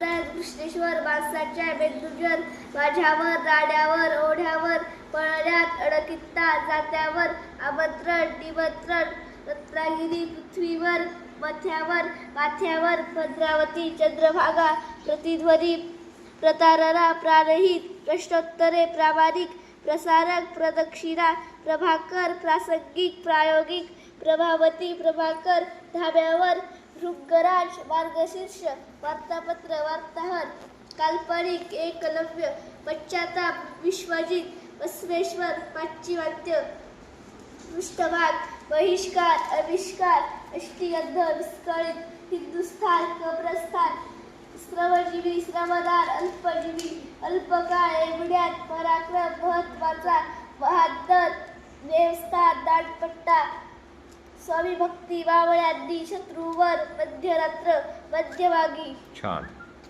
कृष्णेश्वर माणसाच्या बेंदुजर माझ्यावर राड्यावर ओढ्यावर पळण्यात अडकित्ता जात्यावर आमंत्रण निमंत्रण रत्नागिरी पृथ्वीवर मथ्यावर माथ्यावर भद्रावती चंद्रभागा प्रतिध्वनी प्रतारणा प्राणहित प्रश्नोत्तरे प्रामाणिक प्रसारक प्रदक्षिणा प्रभाकर प्रासंगिक प्रायोगिक प्रभावती प्रभाकर धाब्यावर ऋग्गराज मार्गशीर्ष वार्तापत्र वार्ताहर काल्पनिक एकलव्य पश्चाताप विश्वजित बसवेश्वर पाश्चिमात्य पृष्ठभाग बहिष्कार अविष्कार अष्टीगंध विस्कळीत हिंदुस्थान कब्रस्थान श्रमजीवी श्रमदान अल्पजीवी अल्पकाळ एवढ्यात पराक्रम महत्त्वाचा बहादर देवस्थान दाटपट्टा स्वामी भक्ती बावळ्यांनी शत्रूवर मध्यरात्र मध्यभागी. छान.